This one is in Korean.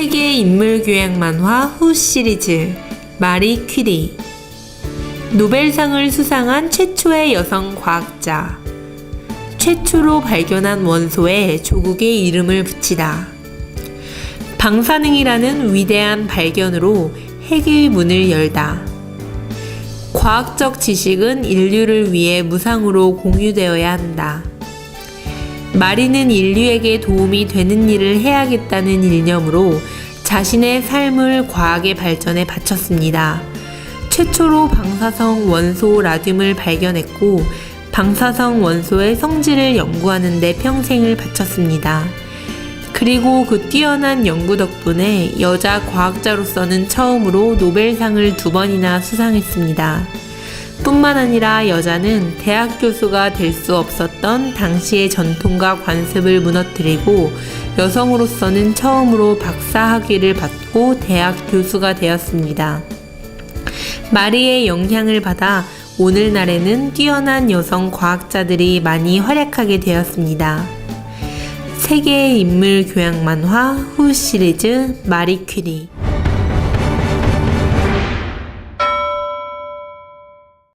인물 교양 만화 후 시리즈 마리 퀴리 노벨상을 수상한 최초의 여성 과학자. 최초로 발견한 원소에 조국의 이름을 붙이다. 방사능이라는 위대한 발견으로 핵의 문을 열다. 과학적 지식은 인류를 위해 무상으로 공유되어야 한다. 마리는 인류에게 도움이 되는 일을 해야겠다는 일념으로 자신의 삶을 과학의 발전에 바쳤습니다. 최초로 방사성 원소 라듐을 발견했고 방사성 원소의 성질을 연구하는 데 평생을 바쳤습니다. 그리고 그 뛰어난 연구 덕분에 여자 과학자로서는 처음으로 노벨상을 두 번이나 수상했습니다. 뿐만 아니라 여자는 대학 교수가 될 수 없었던 당시의 전통과 관습을 무너뜨리고 여성으로서는 처음으로 박사 학위를 받고 대학 교수가 되었습니다. 마리의 영향을 받아 오늘날에는 뛰어난 여성 과학자들이 많이 활약하게 되었습니다. 세계의 인물 교양 만화 후 시리즈 마리 퀴리